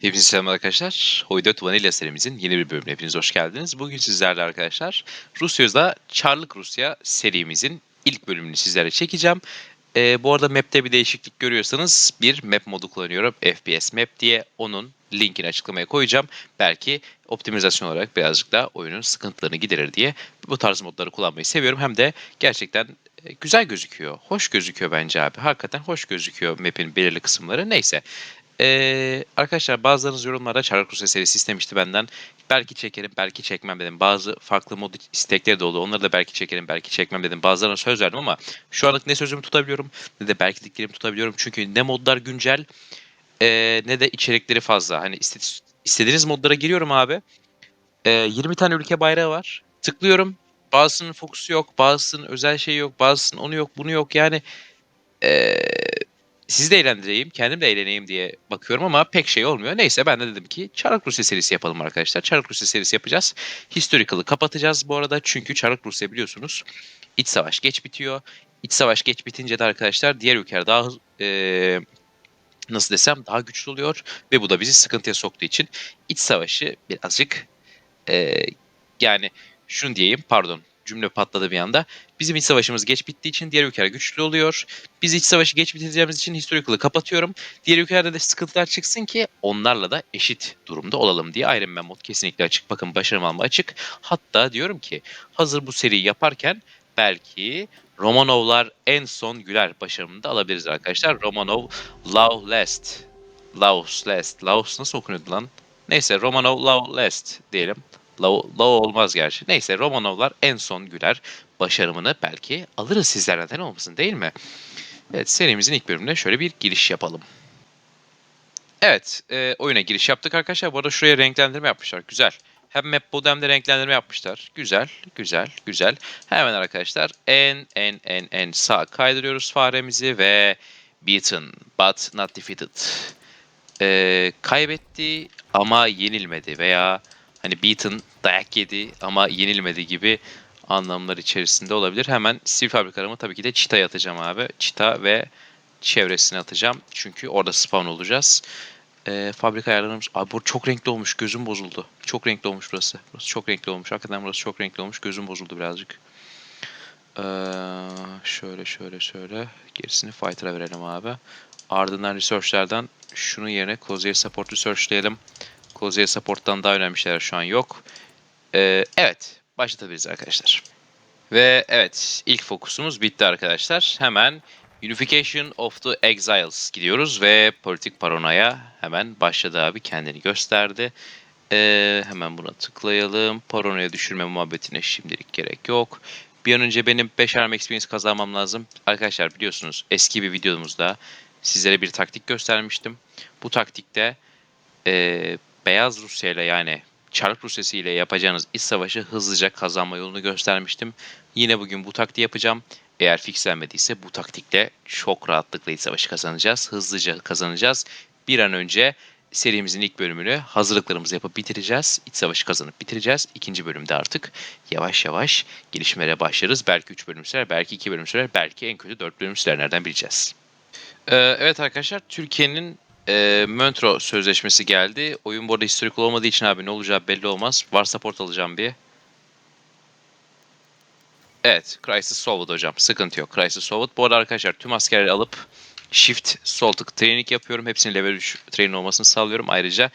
Hepinize selam arkadaşlar. Hoydot Vanilla serimizin yeni bir bölümüne hepiniz hoş geldiniz. Bugün sizlerle arkadaşlar Rusya'da Çarlık Rusya serimizin ilk bölümünü sizlere çekeceğim. Ee, bu arada map'te bir değişiklik görüyorsanız bir map modu kullanıyorum. FPS map diye. Onun linkini açıklamaya koyacağım. Belki optimizasyon olarak birazcık daha oyunun sıkıntılarını giderir diye bu tarz modları kullanmayı seviyorum. Hem de gerçekten e, güzel gözüküyor. Hoş gözüküyor bence abi. Hakikaten hoş gözüküyor map'in belirli kısımları. Neyse. Ee, arkadaşlar bazılarınız yorumlarda Çarlık Rusya serisi istemişti benden. Belki çekerim, belki çekmem dedim. Bazı farklı mod istekleri de oldu. Onları da belki çekerim, belki çekmem dedim. Bazılarına söz verdim ama şu anlık ne sözümü tutabiliyorum ne de belki dediklerimi tutabiliyorum. Çünkü ne modlar güncel e, ne de içerikleri fazla. Hani iste- istediğiniz modlara giriyorum abi. E, 20 tane ülke bayrağı var. Tıklıyorum. Bazısının fokusu yok, bazısının özel şeyi yok, bazısının onu yok, bunu yok. Yani e, sizi de eğlendireyim, kendim de eğleneyim diye bakıyorum ama pek şey olmuyor. Neyse ben de dedim ki Çarlık Rusya serisi yapalım arkadaşlar. Çarlık Rusya serisi yapacağız. Historical'ı kapatacağız bu arada çünkü Çarlık Rusya biliyorsunuz iç savaş geç bitiyor. İç savaş geç bitince de arkadaşlar diğer ülkeler daha eee, nasıl desem daha güçlü oluyor ve bu da bizi sıkıntıya soktuğu için iç savaşı birazcık eee, yani şunu diyeyim pardon cümle patladı bir anda. Bizim iç savaşımız geç bittiği için diğer ülkeler güçlü oluyor. Biz iç savaşı geç bitireceğimiz için historical'ı kapatıyorum. Diğer ülkelerde de sıkıntılar çıksın ki onlarla da eşit durumda olalım diye Iron Man mod kesinlikle açık. Bakın başarım alma açık. Hatta diyorum ki hazır bu seriyi yaparken belki Romanovlar en son güler başarımını da alabiliriz arkadaşlar. Romanov. Laos Last. Laos nasıl okunuyordu lan? Neyse Romanov Love Last diyelim. Lav, Lav olmaz gerçi. Neyse Romanovlar en son güler başarımını belki alırız sizler neden olmasın değil mi? Evet serimizin ilk bölümüne şöyle bir giriş yapalım. Evet e, oyuna giriş yaptık arkadaşlar. Bu arada şuraya renklendirme yapmışlar. Güzel. Hem map de renklendirme yapmışlar. Güzel, güzel, güzel. Hemen arkadaşlar en en en en sağ kaydırıyoruz faremizi ve beaten but not defeated. E, kaybetti ama yenilmedi veya hani beaten dayak yedi ama yenilmedi gibi anlamlar içerisinde olabilir. Hemen sivil fabrikalarımı tabii ki de çitaya atacağım abi. Çita ve çevresine atacağım. Çünkü orada spawn olacağız. Ee, fabrika ayarlarımız... Abi bu çok renkli olmuş. Gözüm bozuldu. Çok renkli olmuş burası. Burası çok renkli olmuş. Hakikaten burası çok renkli olmuş. Gözüm bozuldu birazcık. Ee, şöyle şöyle şöyle. Gerisini fighter'a verelim abi. Ardından research'lerden şunun yerine Closier Support research'leyelim. Closier Support'tan daha önemli şeyler şu an yok. Ee, evet. Başlatabiliriz arkadaşlar. Ve evet ilk fokusumuz bitti arkadaşlar. Hemen Unification of the Exiles gidiyoruz ve politik paranoya hemen başladı abi kendini gösterdi. Ee, hemen buna tıklayalım. Paranoya düşürme muhabbetine şimdilik gerek yok. Bir an önce benim 5 arm experience kazanmam lazım. Arkadaşlar biliyorsunuz eski bir videomuzda sizlere bir taktik göstermiştim. Bu taktikte e, Beyaz Rusya ile yani Çark Rusyası ile yapacağınız iç savaşı hızlıca kazanma yolunu göstermiştim. Yine bugün bu taktiği yapacağım. Eğer fixlenmediyse bu taktikle çok rahatlıkla iç savaşı kazanacağız. Hızlıca kazanacağız. Bir an önce serimizin ilk bölümünü hazırlıklarımızı yapıp bitireceğiz. İç savaşı kazanıp bitireceğiz. İkinci bölümde artık yavaş yavaş gelişmelere başlarız. Belki 3 bölüm sürer, belki 2 bölüm sürer, belki en kötü 4 bölüm sürer. Nereden bileceğiz? Ee, evet arkadaşlar Türkiye'nin e, Möntro sözleşmesi geldi. Oyun bu arada historik olmadığı için abi ne olacağı belli olmaz. Var support alacağım bir. Evet, Crisis Solved hocam. Sıkıntı yok. Crisis Solved. Bu arada arkadaşlar tüm askerleri alıp Shift sol tık training yapıyorum. Hepsinin level 3 training olmasını sağlıyorum. Ayrıca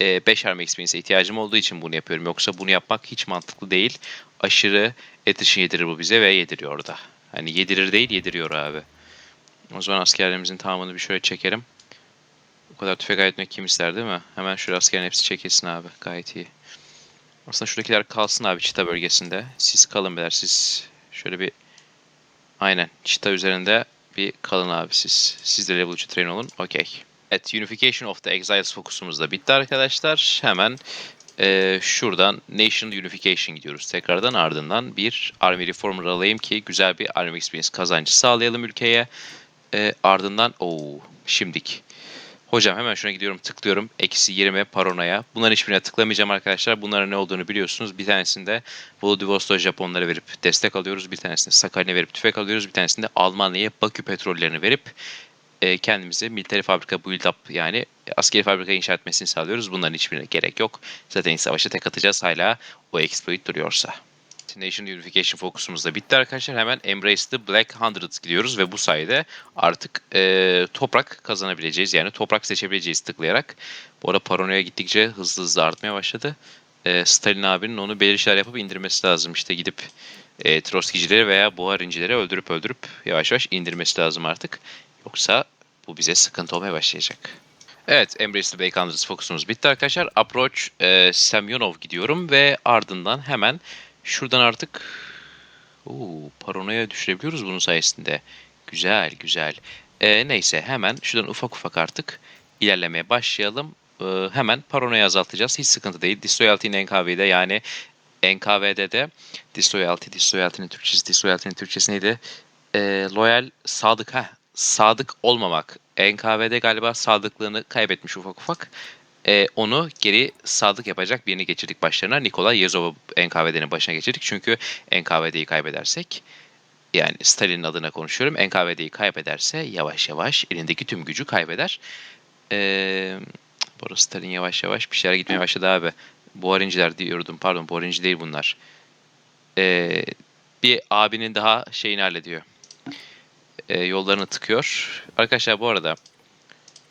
5 arm experience'e ihtiyacım olduğu için bunu yapıyorum. Yoksa bunu yapmak hiç mantıklı değil. Aşırı attrition yedirir bu bize ve yediriyor da. Hani yedirir değil yediriyor abi. O zaman askerlerimizin tamamını bir şöyle çekelim. Bu kadar tüfek ayetmek kim ister değil mi? Hemen şöyle askerin hepsi çekilsin abi. Gayet iyi. Aslında şuradakiler kalsın abi çita bölgesinde. Siz kalın beyler siz şöyle bir aynen çita üzerinde bir kalın abi siz. Siz de level 3 train olun. Okey. Evet Unification of the Exiles fokusumuz da bitti arkadaşlar. Hemen eee, şuradan Nation Unification gidiyoruz tekrardan ardından bir Army Reformer alayım ki güzel bir Army Experience kazancı sağlayalım ülkeye. Eee, ardından o şimdik. Hocam hemen şuna gidiyorum tıklıyorum. Eksi 20 paranoya. Bunların hiçbirine tıklamayacağım arkadaşlar. Bunların ne olduğunu biliyorsunuz. Bir tanesinde Vladivostok Japonlara verip destek alıyoruz. Bir tanesinde Sakalin'e verip tüfek alıyoruz. Bir tanesinde Almanya'ya Bakü petrollerini verip e, kendimize military fabrika build up yani askeri fabrika inşa etmesini sağlıyoruz. Bunların hiçbirine gerek yok. Zaten savaşa tek atacağız hala o exploit duruyorsa. Nation Unification fokusumuz da bitti arkadaşlar. Hemen Embrace the Black Hundreds gidiyoruz ve bu sayede artık e, toprak kazanabileceğiz. Yani toprak seçebileceğiz tıklayarak. Bu arada paranoya gittikçe hızlı hızlı artmaya başladı. E, Stalin abinin onu belirli şeyler yapıp indirmesi lazım. İşte gidip e, Troskicileri veya Buharincileri öldürüp öldürüp yavaş yavaş indirmesi lazım artık. Yoksa bu bize sıkıntı olmaya başlayacak. Evet, Embrace the Black Hundreds fokusumuz bitti arkadaşlar. Approach e, Semyonov gidiyorum ve ardından hemen Şuradan artık Oo, paranoya düşürebiliyoruz bunun sayesinde. Güzel güzel. Ee, neyse hemen şuradan ufak ufak artık ilerlemeye başlayalım. Ee, hemen paranoya azaltacağız. Hiç sıkıntı değil. Disloyalty'nin NKV'de yani NKV'de de Disloyalty, Disloyalty'nin Türkçesi, Disloyalty'nin Türkçesi neydi? Ee, loyal, sadık. ha sadık olmamak. NKV'de galiba sadıklığını kaybetmiş ufak ufak e, onu geri sadık yapacak birini geçirdik başlarına. Nikola Yezov'u NKVD'nin başına geçirdik. Çünkü NKVD'yi kaybedersek yani Stalin'in adına konuşuyorum. NKVD'yi kaybederse yavaş yavaş elindeki tüm gücü kaybeder. Ee, bu Stalin yavaş yavaş bir şeyler gitmeye başladı abi. Buharinciler diyordum. Pardon Buharinci değil bunlar. Ee, bir abinin daha şeyini hallediyor. Ee, yollarını tıkıyor. Arkadaşlar bu arada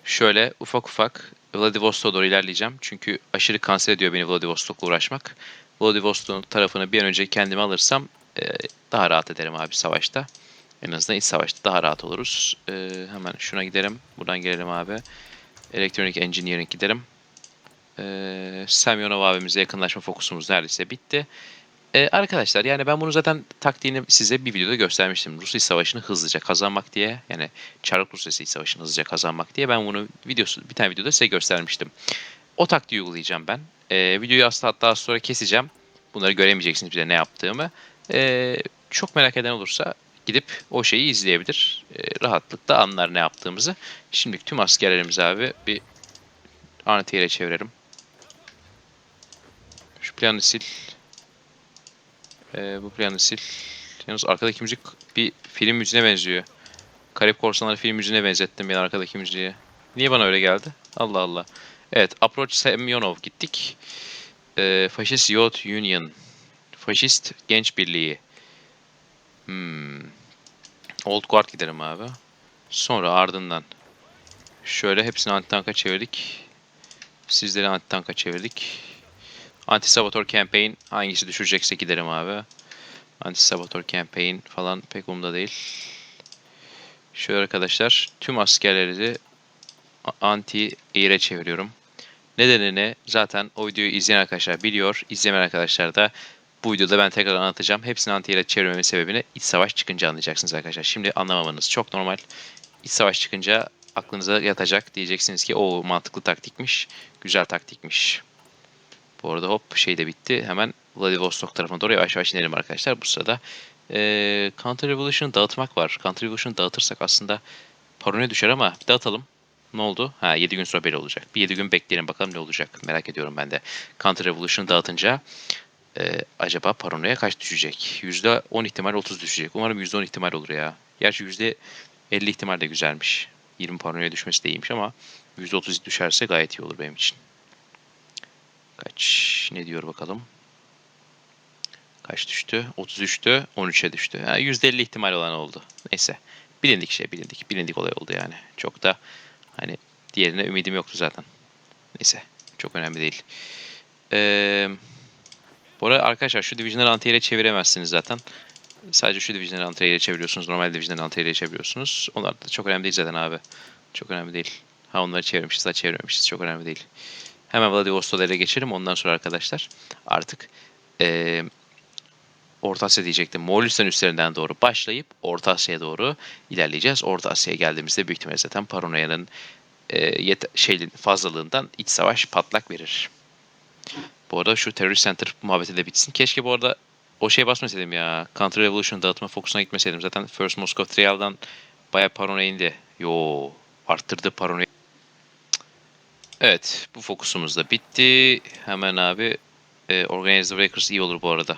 şöyle ufak ufak Vladivostok'a doğru ilerleyeceğim. Çünkü aşırı kanser ediyor beni Vladivostok'la uğraşmak. Vladivostok tarafını bir an önce kendime alırsam e, daha rahat ederim abi savaşta. En azından iç savaşta daha rahat oluruz. E, hemen şuna gidelim. Buradan gelelim abi. Electronic Engineering gidelim. E, Semyonov abimize yakınlaşma fokusumuz neredeyse bitti. Ee, arkadaşlar yani ben bunu zaten taktiğini size bir videoda göstermiştim. Rus İç Savaşı'nı hızlıca kazanmak diye yani Çarlık Rusya İç Savaşı'nı hızlıca kazanmak diye ben bunu videosu bir tane videoda size göstermiştim. O taktiği uygulayacağım ben. Ee, videoyu aslında hatta sonra keseceğim. Bunları göremeyeceksiniz bir de ne yaptığımı. Ee, çok merak eden olursa gidip o şeyi izleyebilir. Ee, rahatlıkla anlar ne yaptığımızı. Şimdi tüm askerlerimizi abi bir anti çevirelim. Şu planı sil. Ee, bu planı sil. Yalnız arkadaki müzik bir film müziğine benziyor. Karayip Korsanları film müziğine benzettim ben arkadaki müziği. Niye bana öyle geldi? Allah Allah. Evet, Approach Semyonov gittik. Ee, Faşist Youth Union. Faşist Genç Birliği. Hmm. Old Guard giderim abi. Sonra ardından şöyle hepsini anti-tanka çevirdik. Sizleri anti-tanka çevirdik. Anti-Saboteur Campaign hangisi düşürecekse giderim abi. Anti-Saboteur Campaign falan pek umda değil. Şöyle arkadaşlar tüm askerleri anti-air'e çeviriyorum. Nedenini zaten o videoyu izleyen arkadaşlar biliyor. İzlemeyen arkadaşlar da bu videoda ben tekrar anlatacağım. Hepsini anti-air'e çevirmemin sebebini iç savaş çıkınca anlayacaksınız arkadaşlar. Şimdi anlamamanız çok normal. İç savaş çıkınca aklınıza yatacak. Diyeceksiniz ki o mantıklı taktikmiş. Güzel taktikmiş. Bu arada hop şey de bitti. Hemen Vladivostok tarafına doğru yavaş yavaş inelim arkadaşlar. Bu sırada e, Counter Revolution'ı dağıtmak var. Counter Revolution'ı dağıtırsak aslında paranoya düşer ama bir dağıtalım. Ne oldu? Ha 7 gün sonra belli olacak. Bir 7 gün bekleyelim bakalım ne olacak. Merak ediyorum ben de. Counter Revolution'ı dağıtınca e, acaba paranoya kaç düşecek? %10 ihtimal 30 düşecek. Umarım %10 ihtimal olur ya. Gerçi %50 ihtimal de güzelmiş. 20 paranoya düşmesi de iyiymiş ama %30 düşerse gayet iyi olur benim için. Kaç ne diyor bakalım. Kaç düştü? 33'tü. 13'e düştü. Yani %50 ihtimal olan oldu. Neyse. Bilindik şey bilindik. Bilindik olay oldu yani. Çok da hani diğerine ümidim yoktu zaten. Neyse. Çok önemli değil. Ee, bu arada arkadaşlar şu division'ları anti çeviremezsiniz zaten. Sadece şu division'ları anti çeviriyorsunuz. Normal division'ları anti çeviriyorsunuz. Onlar da çok önemli değil zaten abi. Çok önemli değil. Ha onları çevirmişiz daha çevirmemişiz. Çok önemli değil. Hemen Vladivostok'a ele geçelim. Ondan sonra arkadaşlar artık e, Orta Asya diyecektim. Moğolistan üstlerinden doğru başlayıp Orta Asya'ya doğru ilerleyeceğiz. Orta Asya'ya geldiğimizde büyük ihtimalle zaten paranoyanın e, şeyin fazlalığından iç savaş patlak verir. Bu arada şu Terrorist Center muhabbeti de bitsin. Keşke bu arada o şeye basmasaydım ya. Counter Revolution dağıtma fokusuna gitmeseydim. Zaten First Moscow Trial'dan bayağı paranoya indi. Yo arttırdı paranoya. Evet bu fokusumuz da bitti. Hemen abi e, Organize Breakers iyi olur bu arada.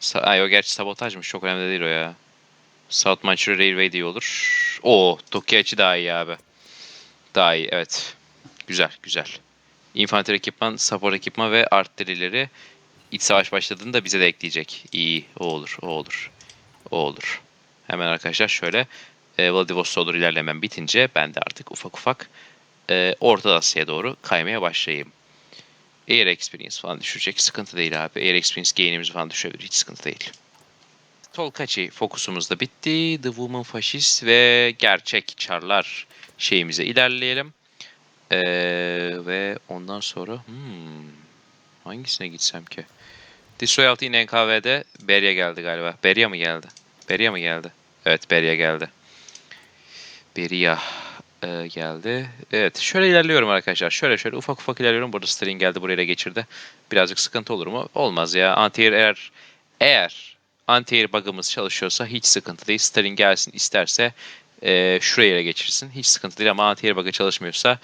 Sa Ay o gerçi sabotajmış çok önemli değil o ya. South Manchester Railway iyi olur. Oo, Tokiachi daha iyi abi. Daha iyi evet. Güzel güzel. Infantry ekipman, support ekipman ve artillerileri iç savaş başladığında bize de ekleyecek. İyi o olur o olur. O olur. Hemen arkadaşlar şöyle e, Vladivostok'a doğru ilerlemem bitince ben de artık ufak ufak e, Orta Asya'ya doğru kaymaya başlayayım. Air Experience falan düşecek. Sıkıntı değil abi. Air Experience gain'imiz falan düşebilir. Hiç sıkıntı değil. Tolkachi fokusumuz da bitti. The Woman Fascist ve gerçek çarlar şeyimize ilerleyelim. Ee, ve ondan sonra hmm, hangisine gitsem ki? 6 yine NKV'de Beria geldi galiba. Beria mı geldi? Beria mı geldi? Evet Beria geldi. Beria e, geldi. Evet şöyle ilerliyorum arkadaşlar. Şöyle şöyle ufak ufak ilerliyorum. Burada Stalin geldi buraya geçirdi. Birazcık sıkıntı olur mu? Olmaz ya. Anti-air eğer eğer anti-air bug'ımız çalışıyorsa hiç sıkıntı değil. Stalin gelsin isterse e, şuraya ele geçirsin. Hiç sıkıntı değil ama anti-air bug'ı çalışmıyorsa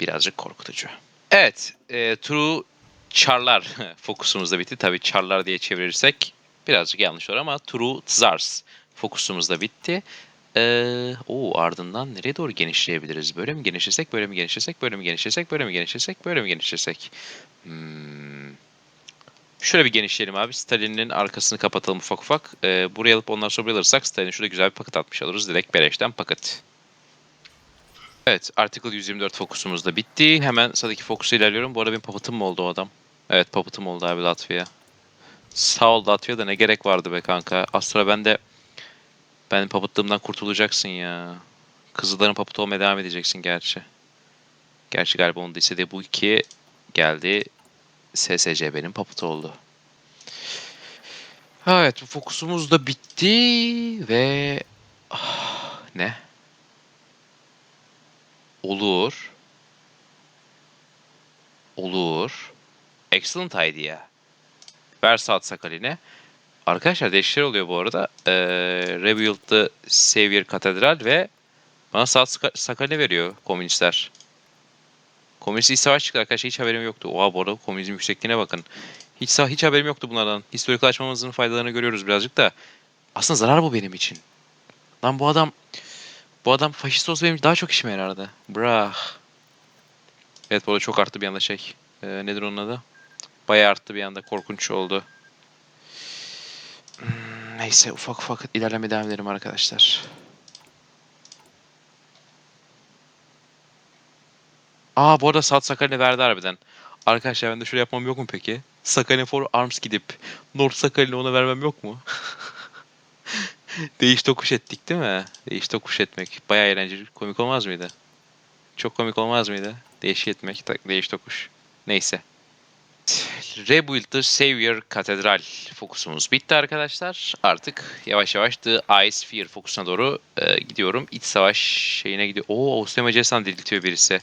birazcık korkutucu. Evet. E, True Charlar fokusumuz da bitti. Tabii Charlar diye çevirirsek birazcık yanlış olur ama True Tsars fokusumuz da bitti. Ee, o ardından nereye doğru genişleyebiliriz? Böyle mi genişlesek, böyle mi genişlesek, böyle mi genişlesek, böyle mi genişlesek, böyle mi genişlesek? Hmm. Şöyle bir genişleyelim abi. Stalin'in arkasını kapatalım ufak ufak. Ee, buraya alıp ondan sonra buraya alırsak Stalin şurada güzel bir paket atmış oluruz. Direkt beleşten paket. Evet, Article 124 fokusumuz da bitti. Hemen sıradaki fokusu ilerliyorum. Bu arada benim papıtım mı oldu o adam? Evet, papıtım oldu abi Latvia. Sağ ol Latvia da ne gerek vardı be kanka. Az sonra ben de ben paputlığımdan kurtulacaksın ya. Kızılların paputu olmaya devam edeceksin gerçi. Gerçi galiba onun da istediği bu iki geldi. SSC benim paputu oldu. Evet bu fokusumuz da bitti ve ah, ne? Olur. Olur. Excellent idea. Ver saat Sakalin'e. Arkadaşlar değişiklikler oluyor bu arada. Ee, Rebuild the Savior Katedral ve bana saat Saka- Sakalin'e veriyor komünistler. Komünist savaş çıktı arkadaşlar hiç haberim yoktu. Oha bu arada komünizm yüksekliğine bakın. Hiç, hiç haberim yoktu bunlardan. Historikal açmamızın faydalarını görüyoruz birazcık da. Aslında zarar bu benim için. Lan bu adam bu adam faşist olsa benim daha çok işime yarardı. Brah. Evet bu arada çok arttı bir anda şey. Ee, nedir onun adı? Bayağı arttı bir anda. Korkunç oldu. Hmm, Neyse ufak ufak ilerlemeye devam edelim arkadaşlar. Aa bu arada South Sakalin'e verdi harbiden. Arkadaşlar ben de şöyle yapmam yok mu peki? Sakalin for Arms gidip North Sakalin'e ona vermem yok mu? Değiş tokuş ettik değil mi? Değiş tokuş etmek. Bayağı eğlenceli. Komik olmaz mıydı? Çok komik olmaz mıydı? Değiş etmek, değiş tokuş. Neyse. Rebuild the Savior Katedral fokusumuz bitti arkadaşlar. Artık yavaş yavaş The Ice Sphere fokusuna doğru e, gidiyorum. İç savaş şeyine gidiyor. Oo Avusturya Macaristan diriltiyor birisi.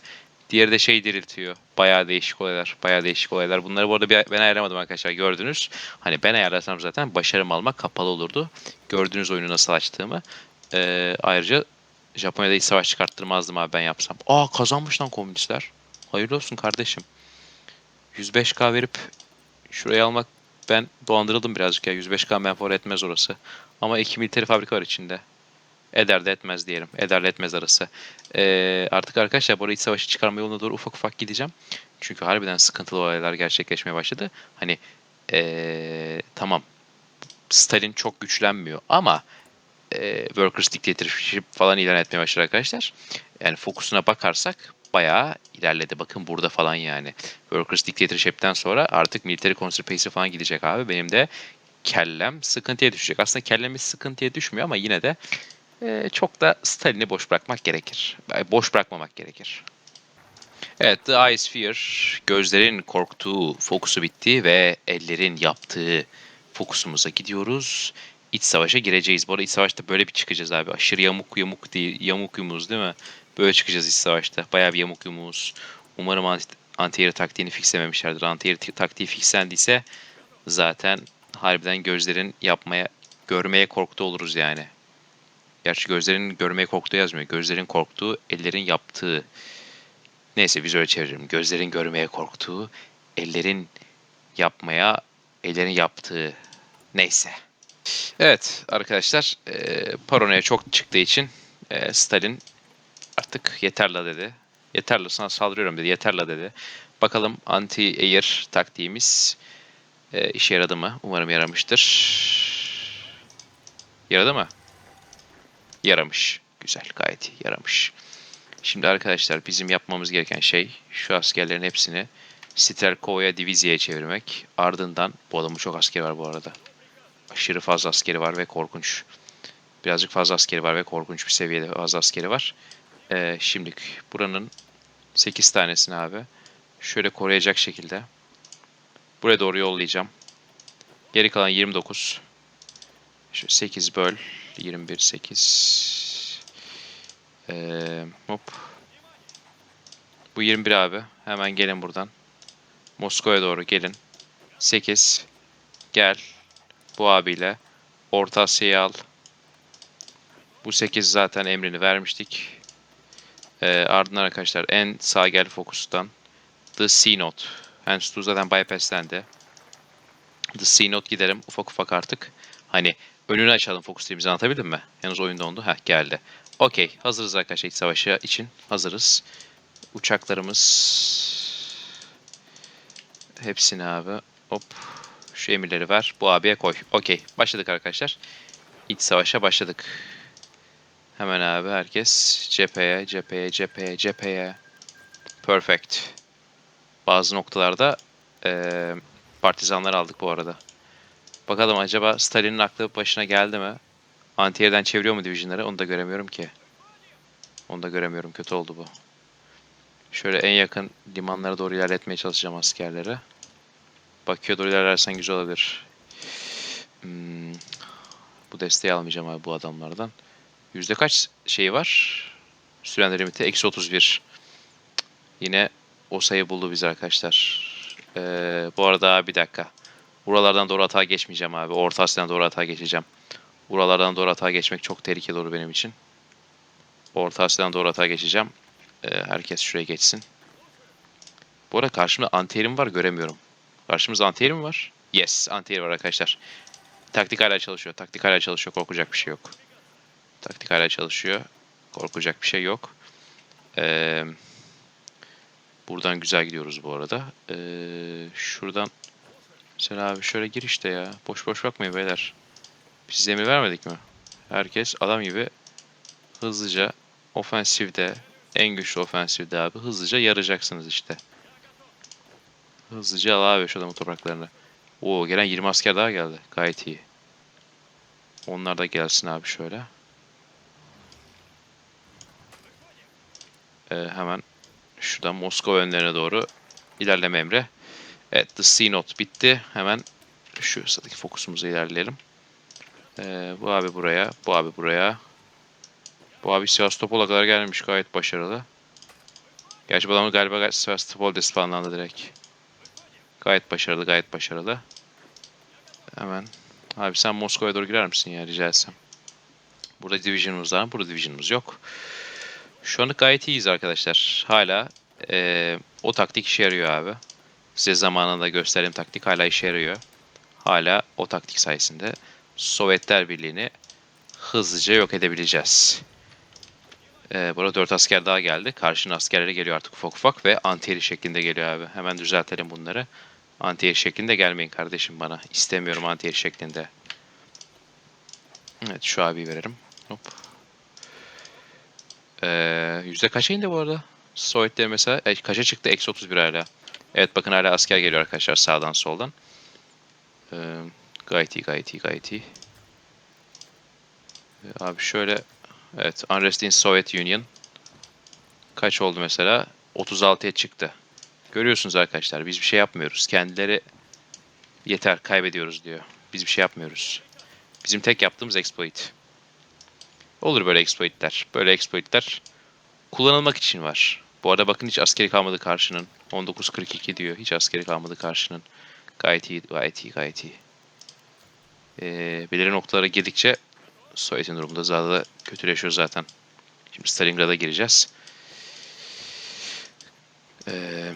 Diğeri de şey diriltiyor. Bayağı değişik olaylar. Bayağı değişik olaylar. Bunları bu arada ben ayarlamadım arkadaşlar gördünüz. Hani ben ayarlasam zaten başarım almak kapalı olurdu. Gördüğünüz oyunu nasıl açtığımı. E, ayrıca Japonya'da iç savaş çıkarttırmazdım abi ben yapsam. Aa kazanmış lan komünistler. Hayırlı olsun kardeşim. 105k verip şurayı almak ben dolandırıldım birazcık ya. 105k menfor etmez orası. Ama iki militeri fabrika var içinde. Eder de etmez diyelim. Eder de etmez arası. Ee, artık arkadaşlar bu arada iç savaşı çıkarma yoluna doğru ufak ufak gideceğim. Çünkü harbiden sıkıntılı olaylar gerçekleşmeye başladı. Hani ee, tamam Stalin çok güçlenmiyor ama e, Workers Dictatorship falan ilan etmeye başladı arkadaşlar. Yani fokusuna bakarsak bayağı ilerledi. Bakın burada falan yani. Workers Dictatorship'ten sonra artık Military Conservacy falan gidecek abi. Benim de kellem sıkıntıya düşecek. Aslında kellemiz sıkıntıya düşmüyor ama yine de e, çok da Stalin'i boş bırakmak gerekir. Boş bırakmamak gerekir. Evet, The Ice Sphere, gözlerin korktuğu fokusu bitti ve ellerin yaptığı fokusumuza gidiyoruz. İç savaşa gireceğiz. Bu arada iç savaşta böyle bir çıkacağız abi. Aşırı yamuk yamuk değil, yamuk yumuz değil mi? Böyle çıkacağız iç savaşta. Bayağı bir yamuk yumuz. Umarım anti- taktiğini fixlememişlerdir. Anti-air t- taktiği fixlendiyse zaten harbiden gözlerin yapmaya, görmeye korktu oluruz yani. Gerçi gözlerin görmeye korktuğu yazmıyor. Gözlerin korktuğu, ellerin yaptığı. Neyse biz öyle çeviririm. Gözlerin görmeye korktuğu, ellerin yapmaya, ellerin yaptığı. Neyse. Evet arkadaşlar e, paranoya çok çıktığı için e, Stalin artık yeter dedi. Yeter la sana saldırıyorum dedi. Yeter la dedi. Bakalım anti-air taktiğimiz e, işe yaradı mı? Umarım yaramıştır. Yaradı mı? Yaramış. Güzel gayet iyi yaramış. Şimdi arkadaşlar bizim yapmamız gereken şey şu askerlerin hepsini Strelkova'ya divizyeye çevirmek. Ardından bu adamın çok askeri var bu arada. Aşırı fazla askeri var ve korkunç. Birazcık fazla askeri var ve korkunç bir seviyede fazla askeri var. Ee, şimdilik buranın 8 tanesini abi şöyle koruyacak şekilde buraya doğru yollayacağım. Geri kalan 29. Şu 8 böl 21 8 ee, hop. Bu 21 abi. Hemen gelin buradan. Moskova'ya doğru gelin. 8 gel. Bu abiyle Orta Asya'yı al. Bu 8 zaten emrini vermiştik. Ee, ardından arkadaşlar en sağ gel fokustan The C-Note. Hands to zaten bypasslendi. The C-Note gidelim ufak ufak artık. Hani önünü açalım fokus dediğimizi anlatabildim mi? Yalnız oyunda ondu. Heh geldi. Okey. Hazırız arkadaşlar iç savaşı için. Hazırız. Uçaklarımız hepsini abi. Hop. Şu emirleri ver. Bu abiye koy. Okey. Başladık arkadaşlar. İç savaşa başladık. Hemen abi herkes cepheye, cepheye, cepheye, cepheye. Perfect. Bazı noktalarda eee partizanlar aldık bu arada. Bakalım acaba Stalin'in aklı başına geldi mi? Antiyerden çeviriyor mu divisionları? Onu da göremiyorum ki. Onu da göremiyorum. Kötü oldu bu. Şöyle en yakın limanlara doğru ilerletmeye çalışacağım askerleri. Bakü'ye doğru ilerlersen güzel olabilir. Hmm, bu desteği almayacağım abi bu adamlardan. Yüzde kaç şeyi var? Süren limiti eksi 31. Yine o sayı buldu biz arkadaşlar. Ee, bu arada bir dakika. Buralardan doğru atağa geçmeyeceğim abi. Orta Asya'dan doğru atağa geçeceğim. Buralardan doğru atağa geçmek çok tehlikeli olur benim için. Orta Asya'dan doğru atağa geçeceğim. Ee, herkes şuraya geçsin. Bu arada karşımda anti var göremiyorum. Karşımızda anti mi var? Yes anti var arkadaşlar. Taktik hala çalışıyor. Taktik hala çalışıyor. Korkacak bir şey yok. Taktik hala çalışıyor. Korkacak bir şey yok. Ee, buradan güzel gidiyoruz bu arada. Ee, şuradan Mesela abi şöyle gir işte ya. Boş boş bakmayın beyler. Biz emir vermedik mi? Herkes adam gibi hızlıca ofensifde, en güçlü ofensifde abi hızlıca yaracaksınız işte. Hızlıca al abi şu adamın topraklarını. Oo gelen 20 asker daha geldi. Gayet iyi. Onlar da gelsin abi şöyle. Ee, hemen şuradan Moskova önlerine doğru ilerleme emri. Evet The C Note bitti. Hemen şu sıradaki fokusumuza ilerleyelim. Ee, bu abi buraya, bu abi buraya. Bu abi Sevastopol'a kadar gelmiş gayet başarılı. Gerçi bu adamı galiba Sevastopol'de spawnlandı direkt. Gayet başarılı, gayet başarılı. Hemen. Abi sen Moskova'ya doğru girer misin ya rica etsem. Burada division'ımız var, burada division'ımız yok. Şu anlık gayet iyiyiz arkadaşlar. Hala ee, o taktik işe yarıyor abi. Size zamanında gösterdiğim taktik hala işe yarıyor. Hala o taktik sayesinde Sovyetler Birliği'ni hızlıca yok edebileceğiz. Ee, burada 4 asker daha geldi. Karşının askerleri geliyor artık ufak ufak ve anti şeklinde geliyor abi. Hemen düzeltelim bunları. anti şeklinde gelmeyin kardeşim bana. İstemiyorum anti şeklinde. Evet şu abi verelim. Hop. Ee, yüzde kaça indi bu arada? Sovyetler mesela e, kaça çıktı? Eksi 31 hala. Evet bakın hala asker geliyor arkadaşlar sağdan soldan. Ee, gayet iyi gayet iyi gayet iyi. Ee, abi şöyle evet Unrest in Soviet Union kaç oldu mesela? 36'ya çıktı. Görüyorsunuz arkadaşlar biz bir şey yapmıyoruz. Kendileri yeter kaybediyoruz diyor. Biz bir şey yapmıyoruz. Bizim tek yaptığımız exploit. Olur böyle exploitler. Böyle exploitler kullanılmak için var. Bu arada bakın hiç askeri kalmadı karşının. 19.42 diyor. Hiç askeri kalmadı karşının. Gayet iyi, gayet iyi, gayet iyi. Ee, belirli noktalara girdikçe Sovyet'in durumunda daha da kötüleşiyor zaten. Şimdi Stalingrad'a gireceğiz. Ee,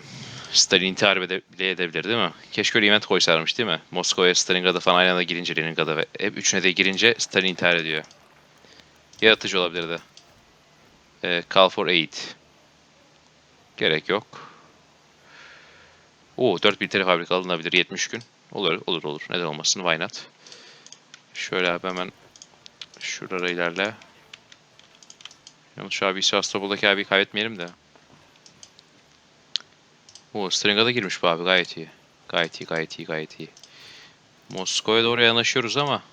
Stalin intihar bile edebilir değil mi? Keşke öyle event koysarmış değil mi? Moskova'ya Stalingrad'a falan aynı anda girince Leningrad'a ve hep üçüne de girince Stalin intihar ediyor. Yaratıcı olabilirdi. Ee, call for aid. Gerek yok. Oo 4 militer fabrika alınabilir 70 gün. Olur olur olur. Neden olmasın? Why not? Şöyle abi hemen şuralara ilerle. Yalnız şu abi Sevastopol'daki abi kaybetmeyelim de. Oo String'a da girmiş bu abi gayet iyi. Gayet iyi gayet iyi gayet iyi. Moskova'ya doğru yanaşıyoruz ama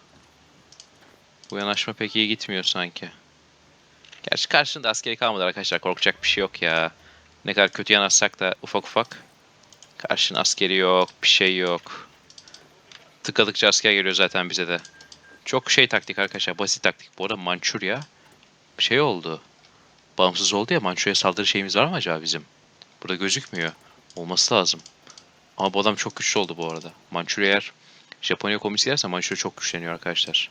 bu yanaşma pek iyi gitmiyor sanki. Gerçi karşında askeri kalmadı arkadaşlar korkacak bir şey yok ya. Ne kadar kötü yanaşsak da ufak ufak. Karşın askeri yok bir şey yok. Tıkadıkça asker geliyor zaten bize de. Çok şey taktik arkadaşlar basit taktik. Bu arada Mançurya şey oldu. Bağımsız oldu ya Mançurya saldırı şeyimiz var mı acaba bizim? Burada gözükmüyor. Olması lazım. Ama bu adam çok güçlü oldu bu arada. Mançurya eğer Japonya komünist gelirse Mançurya çok güçleniyor arkadaşlar.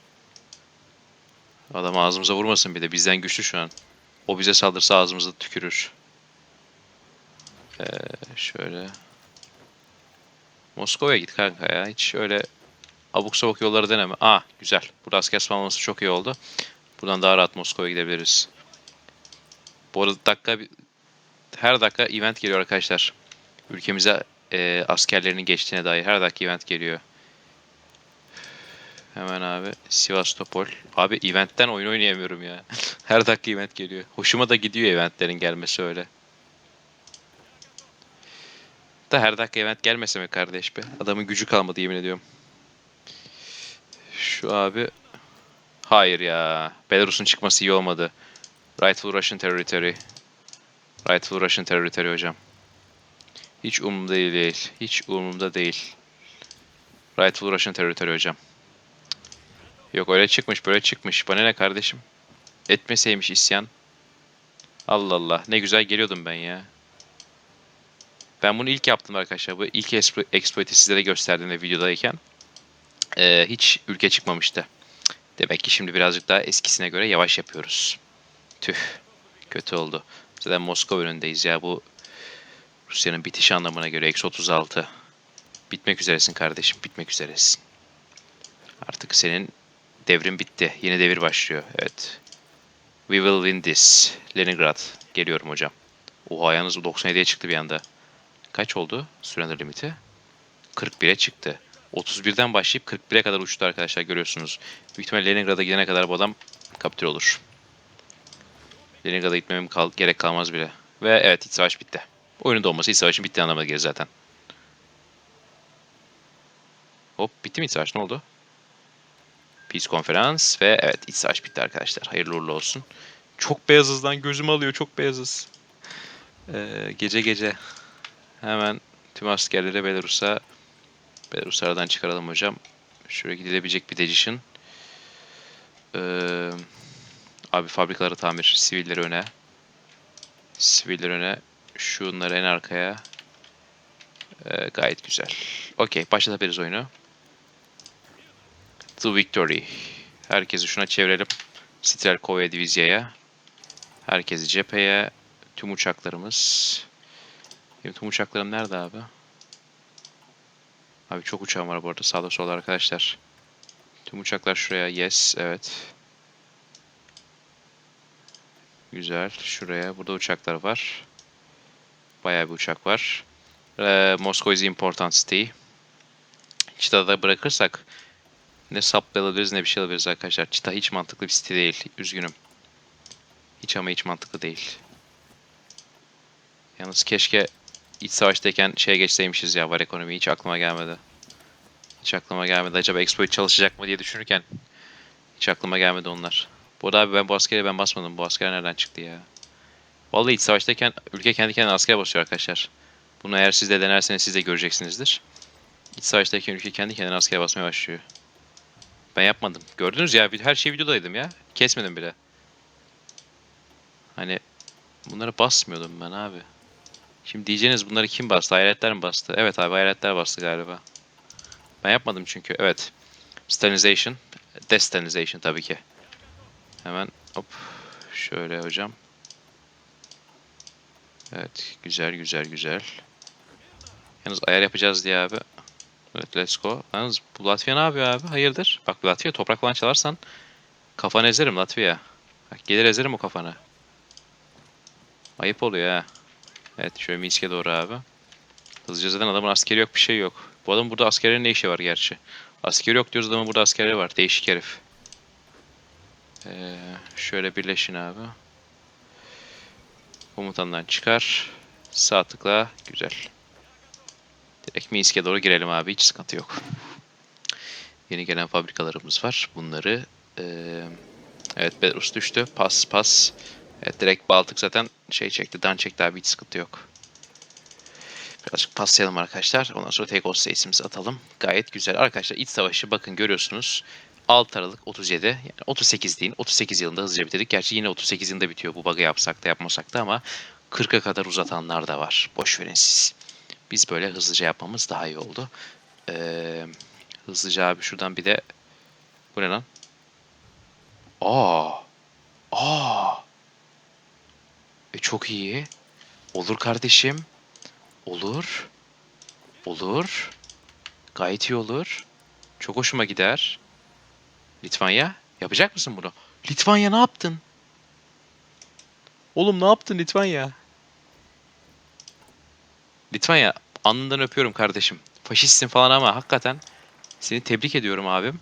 Adam ağzımıza vurmasın bir de. Bizden güçlü şu an. O bize saldırsa ağzımıza tükürür. Ee, şöyle. Moskova'ya git kanka ya. Hiç öyle abuk sabuk yolları deneme. Aa güzel. Burada asker spamlaması çok iyi oldu. Buradan daha rahat Moskova'ya gidebiliriz. Bu arada dakika her dakika event geliyor arkadaşlar. Ülkemize e, askerlerinin geçtiğine dair her dakika event geliyor. Hemen abi Sivastopol. Abi eventten oyun oynayamıyorum ya. her dakika event geliyor. Hoşuma da gidiyor eventlerin gelmesi öyle. Da her dakika event gelmese mi kardeş be? Adamın gücü kalmadı yemin ediyorum. Şu abi... Hayır ya. Belarus'un çıkması iyi olmadı. Rightful Russian Territory. Rightful Russian Territory hocam. Hiç umurumda değil. Hiç umurumda değil. Rightful Russian Territory hocam. Yok öyle çıkmış böyle çıkmış. Bana ne kardeşim? Etmeseymiş isyan. Allah Allah. Ne güzel geliyordum ben ya. Ben bunu ilk yaptım arkadaşlar. Bu ilk explo- exploit'i sizlere gösterdiğimde videodayken. Ee, hiç ülke çıkmamıştı. Demek ki şimdi birazcık daha eskisine göre yavaş yapıyoruz. Tüh. Kötü oldu. Zaten Moskova önündeyiz ya. Bu Rusya'nın bitişi anlamına göre eksi 36. Bitmek üzeresin kardeşim. Bitmek üzeresin. Artık senin devrin bitti. Yeni devir başlıyor. Evet. We will win this. Leningrad. Geliyorum hocam. Oha yalnız bu 97'ye çıktı bir anda. Kaç oldu sürenin limiti? 41'e çıktı. 31'den başlayıp 41'e kadar uçtu arkadaşlar görüyorsunuz. Büyük ihtimalle Leningrad'a gidene kadar bu adam kapitül olur. Leningrad'a gitmemem kal gerek kalmaz bile. Ve evet iç savaş bitti. Oyunun donması iç savaşın bittiği anlamına gelir zaten. Hop bitti mi iç savaş ne oldu? Peace konferans ve evet iç savaş bitti arkadaşlar. Hayırlı uğurlu olsun. Çok beyazız lan gözüm alıyor çok beyazız. Ee, gece gece hemen tüm askerleri Belarus'a Belarus aradan çıkaralım hocam. Şuraya gidilebilecek bir decision. Ee, abi fabrikaları tamir, sivilleri öne. Siviller öne. Şunları en arkaya. Ee, gayet güzel. Okey, başlatabiliriz oyunu. The Victory. Herkesi şuna çevirelim. Strelkova'ya, Divizya'ya. Herkesi cepheye. Tüm uçaklarımız. Benim tüm uçaklarım nerede abi? Abi çok uçağım var bu arada sağda solda arkadaşlar. Tüm uçaklar şuraya. Yes, evet. Güzel. Şuraya. Burada uçaklar var. Bayağı bir uçak var. Ee, Moscow is important city. Çita'da bırakırsak ne supply alabiliriz ne bir şey alabiliriz arkadaşlar. Çita hiç mantıklı bir city değil. Üzgünüm. Hiç ama hiç mantıklı değil. Yalnız keşke iç savaştayken şeye geçseymişiz ya var ekonomi hiç aklıma gelmedi. Hiç aklıma gelmedi. Acaba exploit çalışacak mı diye düşünürken hiç aklıma gelmedi onlar. Bu arada abi ben bu askere ben basmadım. Bu asker nereden çıktı ya? Vallahi iç savaştayken ülke kendi kendine asker basıyor arkadaşlar. Bunu eğer siz de denerseniz siz de göreceksinizdir. İç savaştayken ülke kendi kendine asker basmaya başlıyor. Ben yapmadım. Gördünüz ya her şey videodaydım ya. Kesmedim bile. Hani bunları basmıyordum ben abi. Şimdi diyeceğiniz bunları kim bastı? Hayaletler mi bastı? Evet abi hayaletler bastı galiba. Ben yapmadım çünkü. Evet. Stalinization. Destalinization tabii ki. Hemen hop. Şöyle hocam. Evet. Güzel güzel güzel. Yalnız ayar yapacağız diye abi. Evet let's go. Yalnız bu Latvia ne yapıyor abi? Hayırdır? Bak Latvia toprak falan çalarsan kafanı ezerim Latvia. Bak gelir ezerim o kafanı. Ayıp oluyor ha. Evet şöyle Minsk'e doğru abi. Hızlıca zaten adamın askeri yok bir şey yok. Bu adamın burada askerlerin ne işi var gerçi? Askeri yok diyoruz adamın burada askerleri var. Değişik herif. Ee, şöyle birleşin abi. Komutandan çıkar. Sağ tıkla. Güzel. Direkt Minsk'e doğru girelim abi. Hiç sıkıntı yok. Yeni gelen fabrikalarımız var. Bunları eee, evet Belarus düştü. Pas pas. Evet direkt Baltık zaten şey çekti. Dan çekti abi. Hiç sıkıntı yok. Birazcık paslayalım arkadaşlar. Ondan sonra take off states'imizi atalım. Gayet güzel. Arkadaşlar iç savaşı bakın görüyorsunuz. 6 Aralık 37 yani 38 deyin. 38 yılında hızlıca bitirdik. Gerçi yine 38 yılında bitiyor bu bug'ı yapsak da yapmasak da ama 40'a kadar uzatanlar da var. Boş verin siz. Biz böyle hızlıca yapmamız daha iyi oldu. Ee, hızlıca abi şuradan bir de bu ne lan? Aa. Aa. E çok iyi. Olur kardeşim. Olur. Olur. Gayet iyi olur. Çok hoşuma gider. Litvanya, yapacak mısın bunu? Litvanya ne yaptın? Oğlum ne yaptın Litvanya? Litvanya, alnından öpüyorum kardeşim. Faşistsin falan ama hakikaten seni tebrik ediyorum abim.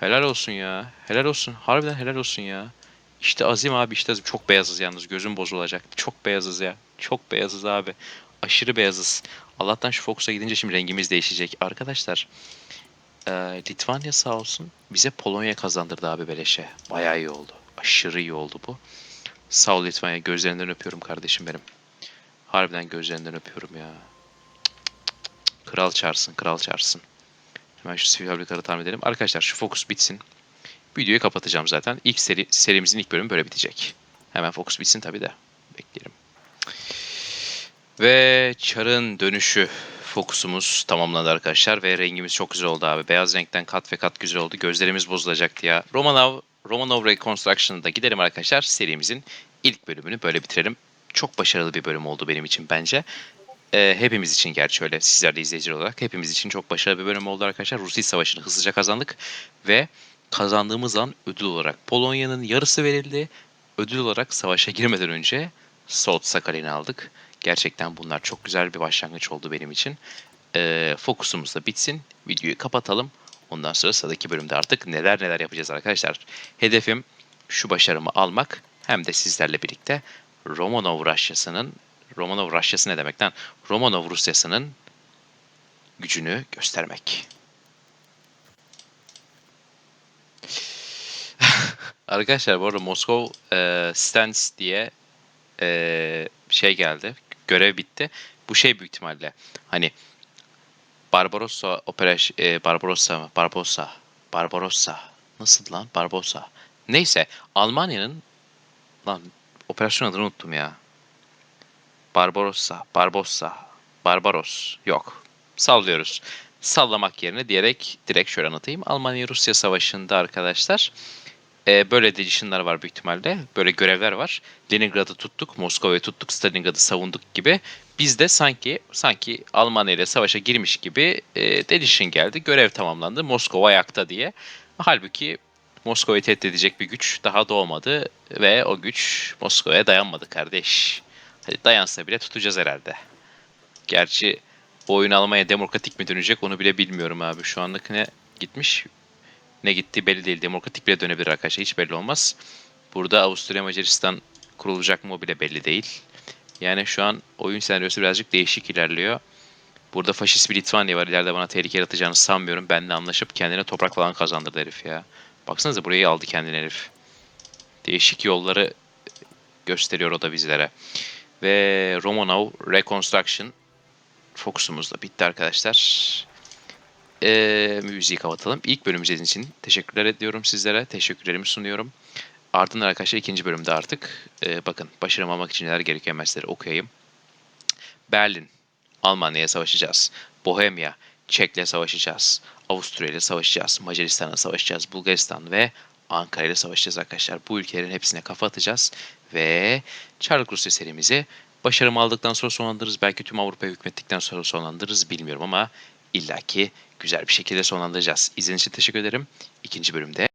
Helal olsun ya. Helal olsun. Harbiden helal olsun ya. İşte azim abi işte azim. Çok beyazız yalnız. Gözüm bozulacak. Çok beyazız ya. Çok beyazız abi. Aşırı beyazız. Allah'tan şu Fox'a gidince şimdi rengimiz değişecek. Arkadaşlar ee, Litvanya sağ olsun bize Polonya kazandırdı abi beleşe. Bayağı iyi oldu. Aşırı iyi oldu bu. Sağ ol Litvanya. Gözlerinden öpüyorum kardeşim benim. Harbiden gözlerinden öpüyorum ya. Kral çağırsın, kral çağırsın. Hemen şu sivil fabrikaları tahmin edelim. Arkadaşlar şu fokus bitsin. Videoyu kapatacağım zaten. İlk seri, serimizin ilk bölümü böyle bitecek. Hemen fokus bitsin tabii de. Bekleyelim. Ve çarın dönüşü fokusumuz tamamlandı arkadaşlar ve rengimiz çok güzel oldu abi. Beyaz renkten kat ve kat güzel oldu. Gözlerimiz bozulacaktı ya. Romanov, Romanov Reconstruction'da gidelim arkadaşlar. Serimizin ilk bölümünü böyle bitirelim. Çok başarılı bir bölüm oldu benim için bence. Ee, hepimiz için gerçi öyle sizler de izleyici olarak hepimiz için çok başarılı bir bölüm oldu arkadaşlar. Rus İç Savaşı'nı hızlıca kazandık ve kazandığımız an ödül olarak Polonya'nın yarısı verildi. Ödül olarak savaşa girmeden önce Salt Sakhalin'i aldık. Gerçekten bunlar çok güzel bir başlangıç oldu benim için. Ee, fokusumuz da bitsin. Videoyu kapatalım. Ondan sonra sıradaki bölümde artık neler neler yapacağız arkadaşlar. Hedefim şu başarımı almak hem de sizlerle birlikte Romanov Rusyası'nın Romanov Rusyası ne demekten? Romanov Rusyası'nın gücünü göstermek. Arkadaşlar bu arada Moskov e, Stance diye e, şey geldi. Görev bitti. Bu şey büyük ihtimalle hani Barbarossa operaş e, Barbarossa mı? Barbarossa. Barbarossa. Nasıl lan? Barbarossa. Neyse Almanya'nın lan operasyon adını unuttum ya. Barbarossa, Barbossa, Barbaros. Yok. Sallıyoruz. Sallamak yerine diyerek direkt şöyle anlatayım. Almanya-Rusya savaşında arkadaşlar e, böyle decision'lar var büyük ihtimalle. Böyle görevler var. Leningrad'ı tuttuk, Moskova'yı tuttuk, Stalingrad'ı savunduk gibi. Biz de sanki sanki Almanya ile savaşa girmiş gibi e, decision geldi. Görev tamamlandı. Moskova ayakta diye. Halbuki Moskova'yı tehdit edecek bir güç daha doğmadı ve o güç Moskova'ya dayanmadı kardeş. Hadi dayansa bile tutacağız herhalde. Gerçi bu oyun almaya demokratik mi dönecek onu bile bilmiyorum abi. Şu anlık ne gitmiş ne gitti belli değil. Demokratik bile dönebilir arkadaşlar. Hiç belli olmaz. Burada Avusturya Macaristan kurulacak mı o bile belli değil. Yani şu an oyun senaryosu birazcık değişik ilerliyor. Burada faşist bir Litvanya var. İleride bana tehlike yaratacağını sanmıyorum. Benimle anlaşıp kendine toprak falan kazandırdı herif ya. Baksanıza burayı aldı kendine herif. Değişik yolları gösteriyor o da bizlere. Ve Romanov Reconstruction fokusumuz da bitti arkadaşlar. Ee, müziği kapatalım. İlk bölümü izlediğiniz için teşekkürler ediyorum sizlere. Teşekkürlerimi sunuyorum. Ardından arkadaşlar ikinci bölümde artık e, bakın başarım almak için neler gerekiyor meseleleri okuyayım. Berlin, Almanya'ya savaşacağız. Bohemya, Çek'le savaşacağız. Avusturya ile savaşacağız. Macaristan'la savaşacağız. Bulgaristan ve Ankara ile savaşacağız arkadaşlar. Bu ülkelerin hepsine kafa atacağız. Ve Çarlık Rusya serimizi başarımı aldıktan sonra sonlandırırız. Belki tüm Avrupa'ya hükmettikten sonra sonlandırırız bilmiyorum ama illaki güzel bir şekilde sonlandıracağız. İzlediğiniz için teşekkür ederim. İkinci bölümde